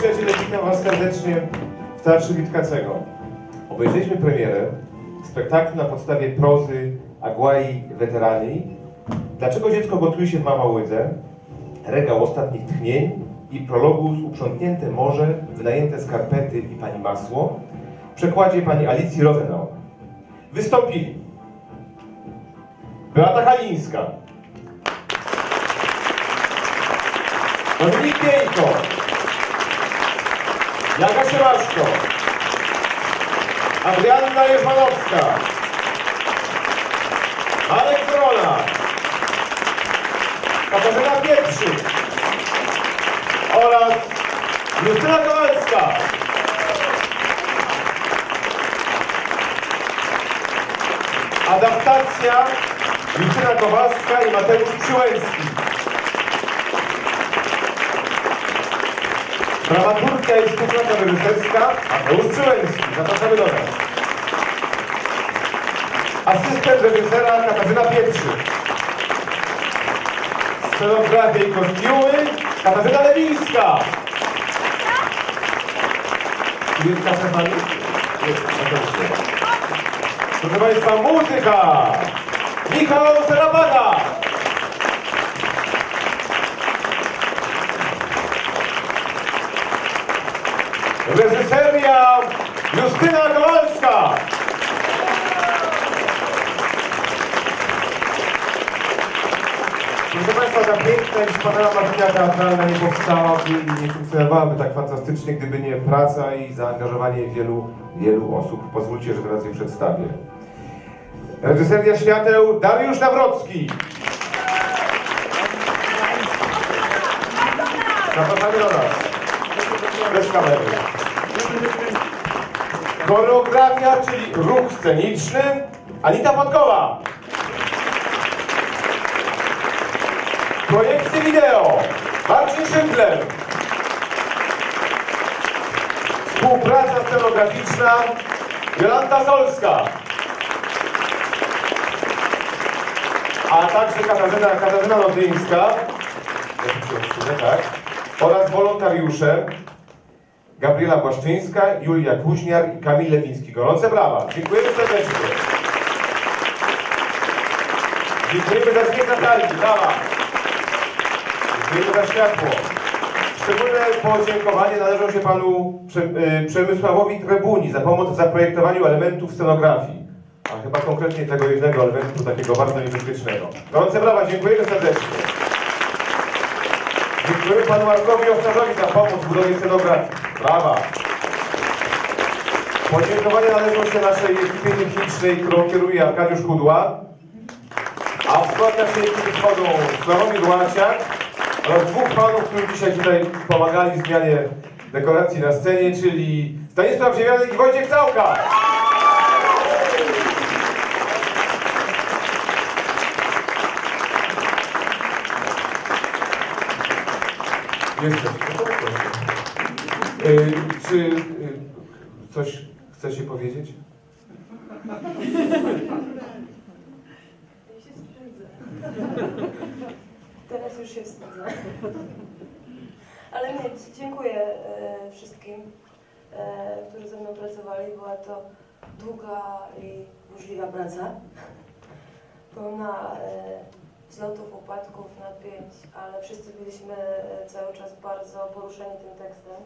przyjaciele, witam Was serdecznie w Teatrze Witkacego. Obejrzeliśmy premierę spektaklu na podstawie prozy Aguai Weterani Dlaczego dziecko gotuje się w mama łydze? Regał ostatnich tchnień i prologu z uprzątnięte morze, wynajęte skarpety i pani masło w przekładzie pani Alicji Rozenau. Wystąpili Beata Halińska, Dominik Piejko, Jaga Siemaszko, Adrianna Jeżmanowska, Marek Wrola, Katarzyna Pietrzyk oraz Justyna Kowalska. Adaptacja Justyna Kowalska i Mateusz Przyłęcki. Dramaturgia i współpraca reżyserska Mateusz Przyłęcki. Zapraszamy do nas. Asystent reżysera Katarzyna Pietrzyk. Scenografia i kostiumy Katarzyna Lewińska. Jest Kasia z. Proszę Państwa, muzyka! Michał Serabada! Reżyseria Justyna Kowalska! Proszę Państwa, ta piękna i wspaniała machina teatralna nie powstałaby i nie funkcjonowałaby tak fantastycznie, gdyby nie praca i zaangażowanie wielu, wielu osób. Pozwólcie, że teraz je przedstawię. Reżyseria świateł Dariusz Nawrocki. Zapraszamy do nas. Bez kamery. Choreografia, czyli ruch sceniczny Anita Podkowa. Projekty wideo Marcin Szydler. Współpraca scenograficzna Jolanta Solska. A także Katarzyna, Katarzyna odsunę, tak. Oraz wolontariusze Gabriela Błaszczyńska, Julia Kuźniar i Kamil Lewiński. Gorące brawa. Dziękujemy serdecznie. Dziękujemy za dźwięk Natalii. Brawa. Dziękujemy za światło. Szczególne podziękowanie należą się panu y, Przemysławowi Trebuni za pomoc w zaprojektowaniu elementów scenografii. A chyba konkretnie tego jednego elementu, takiego bardzo niebezpiecznego. Gorące brawa, dziękujemy serdecznie. Dziękujemy panu Markowi Owczarzowi za pomoc w budowie scenografii. Brawa. Podziękowania należą się naszej ekipie technicznej, którą kieruje Arkadiusz Kudła. A w skład naszej ekipy wchodzą Sławomir Łasiak oraz dwóch panów, którzy dzisiaj tutaj pomagali w zmianie dekoracji na scenie, czyli Stanisław Ziewianek i Wojciech Całka. Jesteś. Y, czy y, coś chcecie powiedzieć? Ja się wstydzę. Teraz już się wstydzę. Ale nie, dziękuję e, wszystkim, e, którzy ze mną pracowali. Była to długa i burzliwa praca. Pełna e, wzlotów, upadków, napięć, ale wszyscy byliśmy cały czas bardzo poruszeni tym tekstem.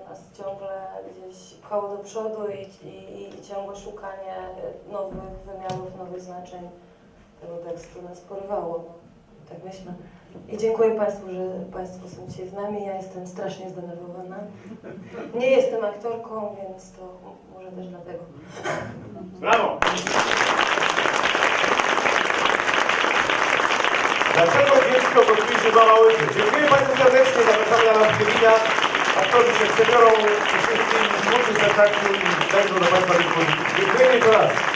Nas ciągle gdzieś pchało do przodu i, i, i ciągłe szukanie nowych wymiarów, nowych znaczeń tego tekstu nas porywało. Tak myślę. I dziękuję Państwu, że Państwo są dzisiaj z nami. Ja jestem strasznie zdenerwowana. Nie jestem aktorką, więc to może też dlatego. Brawo! Dlaczego dziecko gotuje się do? Dziękuję Państwu serdecznie, zapraszamy na nas Kevina. Aktorzy się przebiorą, wszyscy inni twórcy spektaklu i będą do Państwa dyspozycji. Dziękuję jeszcze raz.